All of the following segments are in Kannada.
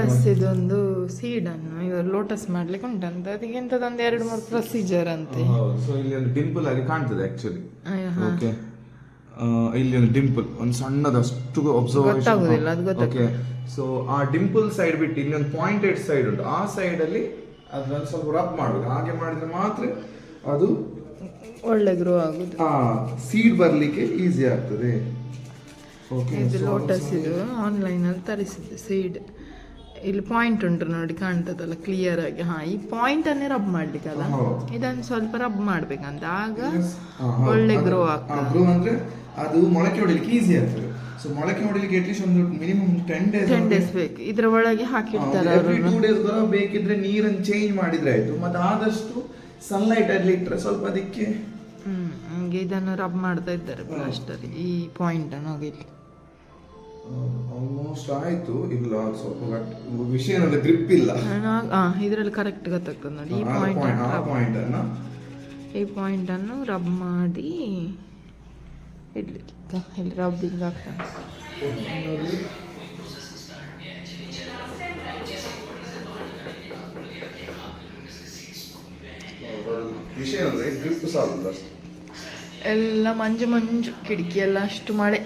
ಲೋಟಸ್ ಇದೊಂದು ಸೀಡ್ ಅನ್ನು ಇವರು ಲೋಟಸ್ ಮಾಡ್ಲಿಕ್ಕೆ ಉಂಟಂತ. ಅದಕ್ಕೆ ಎಂತದೊಂದು ಎರಡು ಮೂರು ಪ್ರೊಸೀಜರ್ ಅಂತೆ. ಸೊ ಇಲ್ಲಿ ಒಂದು ಡಿಂಪಲ್ ಆಗಿ ಕಾಣ್ತದೆ ಆಕ್ಚುಲಿ ಓಕೆ ಇಲ್ಲಿ ಒಂದು ಡಿಂಪಲ್ ಒಂದು ಸಣ್ಣದಷ್ಟು ಗೊತ್ತಾಗುದಿಲ್ಲ, ಅದು ಓಕೆ ಸೊ ಆ ಡಿಂಪಲ್ ಸೈಡ್ ಬಿಟ್ಟು ಇಲ್ಲಿ ಒಂದು ಪಾಯಿಂಟೆಡ್ ಸೈಡ್ ಉಂಟು. ಆ ಸೈಡ್ ಅಲ್ಲಿ ಅದನ್ನ ಸ್ವಲ್ಪ ರಬ್ ಮಾಡಬೇಕು ಹಾಗೆ ಮಾಡಿದ್ರೆ ಮಾತ್ರ ಅದು ಒಳ್ಳೆ ಗ್ರೋ ಆಗುದು. ಆ ಸೀಡ್ ಬರ್ಲಿಕ್ಕೆ ಈಸಿ ಆಗ್ತದೆ. ಓಕೆ ಇದು ಲೋಟಸ್ ಇದು ಆನ್ಲೈನ್ ಅಲ್ಲಿ ತರಿಸಿದ್ದು ಸೀಡ್ ಇಲ್ಲಿ ಪಾಯಿಂಟ್ ಉಂಟು ನೋಡಿ ಕಾಣ್ತದಲ್ಲ ಕ್ಲಿಯರ್ ಆಗಿ. ಹಾ ಈ ಪಾಯಿಂಟ್ ಅನ್ನೇ ರಬ್ ಮಾಡ್ಲಿಕ್ಕಲ್ಲ. ಇದನ್ನು ಸ್ವಲ್ಪ ರಬ್ ಮಾಡ್ಬೇಕಂತ. ಆಗ ಒಳ್ಳೆ ಗ್ರೋ ಆಗ್ತದೆ. ಅಂದ್ರೆ ಅದು ಮೊಳಕೆ ಹೊಡಿಲಿಕ್ಕೆ ಈಸಿ ಆಗ್ತದೆ. ಸೊ ಮೊಳಕೆ ಹೊಡಿಲಿಕ್ಕೆ ಅಟ್ಲೀಸ್ಟ್ ಒಂದು minimum ten days ten days ಬೇಕು. ಇದ್ರ ಒಳಗೆ ಹಾಕಿರ್ತಾರೆ ಟೂ ಡೇಸ್ ಬರೋ ಬೇಕಿದ್ರೆ ನೀರನ್ನು ಚೇಂಜ್ ಮಾಡಿದ್ರೆ ಆಯ್ತು. ಮತ್ತೆ ಆದಷ್ಟು ಸನ್ಲೈಟ್ ಅಲ್ಲಿ ಇಟ್ಟರೆ ಸ್ವಲ್ಪ ಅದಕ್ಕೆ ಹ್ಮ್ ಹಂಗೆ ಇದನ್ನು ರಬ್ ಮಾಡ್ತಾ ಇದ್ದಾರೆ ಪ್ಲಾಸ್ಟರ್ ಈ ಪಾಯಿಂಟ್ ಅನ್ನು ಹೋಗಿ ಆಲ್ಮೋಸ್ಟ್ ಆಯ್ತು. ಇಲ್ಲ ಸ್ವಲ್ಪ ಬಟ್ ವಿಷಯ ಗ್ರಿಪ್ ಇಲ್ಲ. ಇದರಲ್ಲಿ ಕರೆಕ್ಟ್ ಗೊತ್ತಾಗ್ತದೆ ನೋಡಿ. ಈ ಪಾಯಿಂಟ್ ಆ ಪಾಯಿಂಟ್ ಅನ್ನ ಈ ಪಾಯಿಂಟ್ ಅನ್ನು ರಬ್ ಮಾಡಿ. ಇಡ್ಲಿಕ್ಕೆ ಇಲ್ಲಿ ರಬ್ಬಿಂಗ್ ಆಗ್ತದೆ ವಿಷಯ ಏನಂದ್ರೆ ಗ್ರಿಪ್ ಸಾಲಲ್ಲ ಎಲ್ಲ ಮಂಜು ಮಂಜು ಕಿಟಕಿ ಎಲ್ಲ ಅಷ್ಟು ಮಳೆ.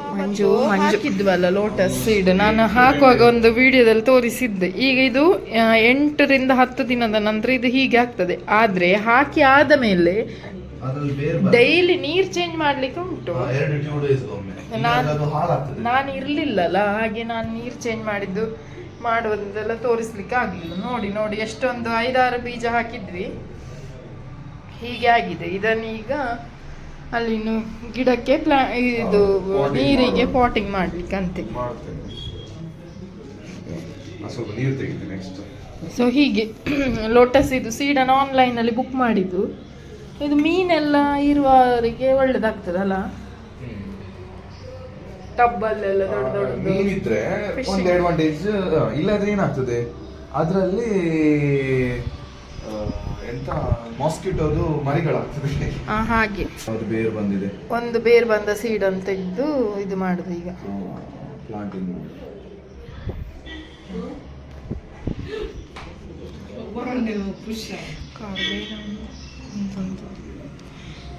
ಮಂಜು ಮಂಜು. ಹಾಕಿದ್ವಲ್ಲ ಲೋಟಸ್ ಸೀಡ್ ನಾನು ಹಾಕುವಾಗ ಒಂದು ವಿಡಿಯೋದಲ್ಲಿ ತೋರಿಸಿದ್ದೆ. ಈಗ ಇದು ಎಂಟರಿಂದ ಹತ್ತು ದಿನದ ನಂತರ ಇದು ಹೀಗೆ ಆಗ್ತದೆ. ಆದ್ರೆ ಹಾಕಿ ಆದ ಮೇಲೆ ಬೇರೆ ಡೈಲಿ ನೀರ್ ಚೇಂಜ್ ಮಾಡ್ಲಿಕ್ಕೆ ಉಂಟು. ಎರಡು ಟೂ ಡೇಸ್ ಒಮ್ಮೆ. ನಾನ್- ಹಾಳಾಗ್ತದೆ. ನಾನು ಇರ್ಲಿಲ್ಲಲ್ಲ ಹಾಗೆ ನಾನು ನೀರ್ ಚೇಂಜ್ ಮಾಡಿದ್ದು ಮಾಡುವುದೆಲ್ಲ ತೋರಿಸ್ಲಿಕ್ಕೆ ಆಗಲಿಲ್ಲ. ನೋಡಿ ನೋಡಿ ಎಷ್ಟೊಂದು ಐದಾರು ಬೀಜ ಹಾಕಿದ್ವಿ. ಹೀಗೆ ಆಗಿದೆ. ಇದನ್ನೀಗ ಅಲ್ಲಿ ಇನ್ನು ಗಿಡಕ್ಕೆ ಪ್ಲಾ ಇದು ನೀರಿಗೆ. ಪಾಟಿಂಗ್ ಮಾಡ್ಲಿಕ್ಕೆ ಅಂತೆ ಸೊ ಹೀಗೆ. ಲೋಟಸ್ ಇದು ಸೀಡನ್ನು ಆನ್ಲೈನಲ್ಲಿ ಬುಕ್ ಮಾಡಿದ್ದು. ಇದು ಮೀನೆಲ್ಲ ಇರುವವರಿಗೆ ಒಳ್ಳೇದಾಗ್ತದಲ್ಲ? ಟಬ್ಬಲ್ಲೆಲ್ಲ ದೊಡ್ಡ ದೊಡ್ಡ ಮೀನಿದ್ರೆ. ಒಂದು ಅಡ್ವಾಂಟೇಜ್ ಇಲ್ಲಾದ್ರೆ ಏನಾಗ್ತದೆ? ಅದರಲ್ಲಿ ಎಂತ ಮಾಸ್ಕಿಟೋದು ಮರಿಗಳಾಗ್ತದೆ. ಆ, ಹಾಗೆ. ಅದು ಬೇರು ಬಂದಿದೆ. ಒಂದು ಬೇರು ಬಂದ ಸೀಡನ್ನು ತೆಗೆದು ಇದು ಮಾಡುದು ಈಗ. ಪ್ಲಾಂಟಿಂಗ್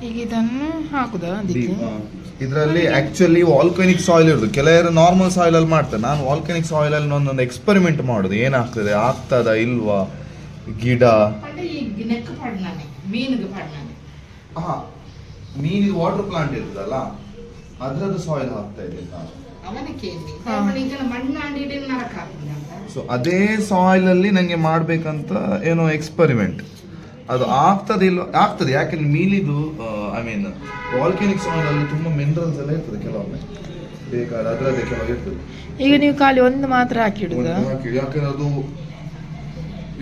ಈಗ ಇದನ್ನು ಹಾಕುದಾ ಅದಕ್ಕೆ? ಇದರಲ್ಲಿ ಆಕ್ಚುಲಿ ವಾಲ್ಕನಿಕ್ ಸಾಯಿಲ್ ಇರೋದು. ಕೆಲವರು ನಾರ್ಮಲ್ ಸಾಯಿಲ್ ಅಲ್ಲಿ ಮಾಡ್ತಾರೆ. ನಾನು ವಾಲ್ಕನಿಕ್ ಸಾಯಿಲ್ ಅಲ್ಲಿ ಒಂದೊಂದು ಎಕ್ಸ್ಪೆರಿಮೆಂಟ್ ಮಾಡುದು. ಏನಾಗ್ತದೆ? ಆಗ್ತದ ಇಲ್ವಾ? ಗಿಡ? ಮೀನಿಗೆ ಬಣ್ಣನೆ ಹಾ ನೀನು ವಾಟರ್ ಪ್ಲಾಂಟ್ ಇರ್ತದಲ್ಲ ಅದರದ್ದು ಸಾಯಿಲ್ ಹಾಕ್ತಾ ಇದ್ದೀನಿ ನಾನು ಮಣ್ಣು ನರಕ ಸೊ ಅದೇ ಸಾಯಿಲ್ ಅಲ್ಲಿ ನಂಗೆ ಮಾಡ್ಬೇಕಂತ ಏನೋ ಎಕ್ಸ್ಪರಿಮೆಂಟ್ ಅದು ಆಗ್ತದೆ ಇಲ್ಲ ಆಗ್ತದೆ ಯಾಕೆಂದ್ರೆ ಮೀನಿದು ಐ ಮೀನ್ ವಾಲ್ಕೆನಿಕ್ ಸಾಯಿಲ್ ಅಲ್ಲಿ ತುಂಬಾ ಮಿನರಲ್ಸ್ ಎಲ್ಲ ಇರ್ತದೆ ಕೆಲವೊಮ್ಮೆ. ಬೇಕಾದ ಅದರದ್ದೇ ಕೆಲವು ಇರ್ತದೆ. ಈಗ ನೀವು ಖಾಲಿ ಒಂದು ಮಾತ್ರ ಹಾಕಿ ಒಂದು ಹಾಕಿ ಯಾಕಂದ್ರೆ ಅದು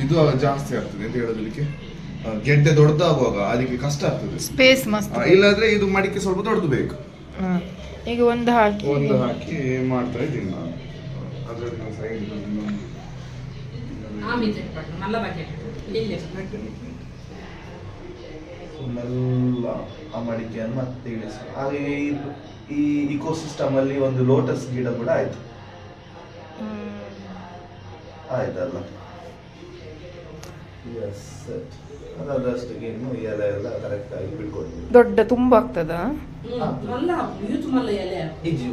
ಇದು ಜಾಸ್ತಿ ಆಗ್ತದೆ ಅಂತ ಹೇಳೋದಕ್ಕೆ. ಗೆಡ್ಡೆ ದೊಡ್ಡದಾಗುವಾಗ ಅದಕ್ಕೆ ಕಷ್ಟ ಆಗ್ತದೆ ಸ್ಪೇಸ್ ಮಸ್ತ್ ಆ, ಇಲ್ಲಾದ್ರೆ ಇದು ಮಡಿಕೆ ಸ್ವಲ್ಪ ದೊಡ್ಡದು ಬೇಕು ಹಾ. ಈಗ ಒಂದು ಹಾಕಿ ಒಂದು ಹಾಕಿ ಮಾಡ್ತಾ ಇದ್ದೀನಿ ನಾನು ಅದ್ರಲ್ಲಿ ಸೈಡ್ ఆ మీద పడిన నల్ల బకెట్ ఇల్లు ಫುಲ್ಲೆಲ್ಲ ಆ ಮಡಿಕೆಯನ್ನು ಮತ್ತೆ ಇಳಿಸಿ ಹಾಗೆ ಈ- ಈ ಇಕೋಸಿಸ್ಟಮ್ ಅಲ್ಲಿ ಒಂದು ಲೋಟಸ್ ಗಿಡ ಕೂಡ ಆಯ್ತು ಆಯ್ತಲ್ಲ ಎಸ್ ದೊಡ್ಡ ತುಂಬ ಆಗ್ತದಾ?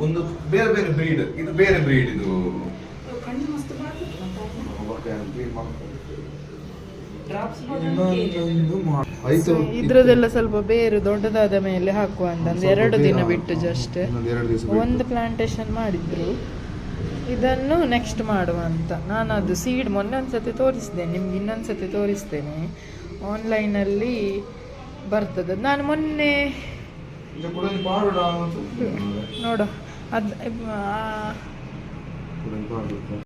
ಒಂದು ಬೇರೆ ಬೇರೆ ಬ್ರೀಡ್ ಇದು ಬೇರೆ ಬ್ರೀಡ್ ಇದು. ಇದ್ರದೆಲ್ಲ ಸ್ವಲ್ಪ ಬೇರು ದೊಡ್ಡದಾದ ಮೇಲೆ ಹಾಕುವ ಅಂತ ಎರಡು ದಿನ ಬಿಟ್ಟು ಜಸ್ಟ್ ಒಂದು ಪ್ಲಾಂಟೇಶನ್ ಮಾಡಿದ್ರು. ಇದನ್ನು ನೆಕ್ಸ್ಟ್ ಮಾಡುವ ಅಂತ ನಾನು ಅದು ಸೀಡ್ ಮೊನ್ನೆ ಒಂದು ಸತಿ ತೋರಿಸ್ತೇನೆ ನಿಮ್ಗೆ ಇನ್ನೊಂದ್ಸತಿ ತೋರಿಸ್ತೇನೆ ಆನ್ಲೈನಲ್ಲಿ ಬರ್ತದೆ ನಾನು ಮೊನ್ನೆ. ನೋಡು ಅದು.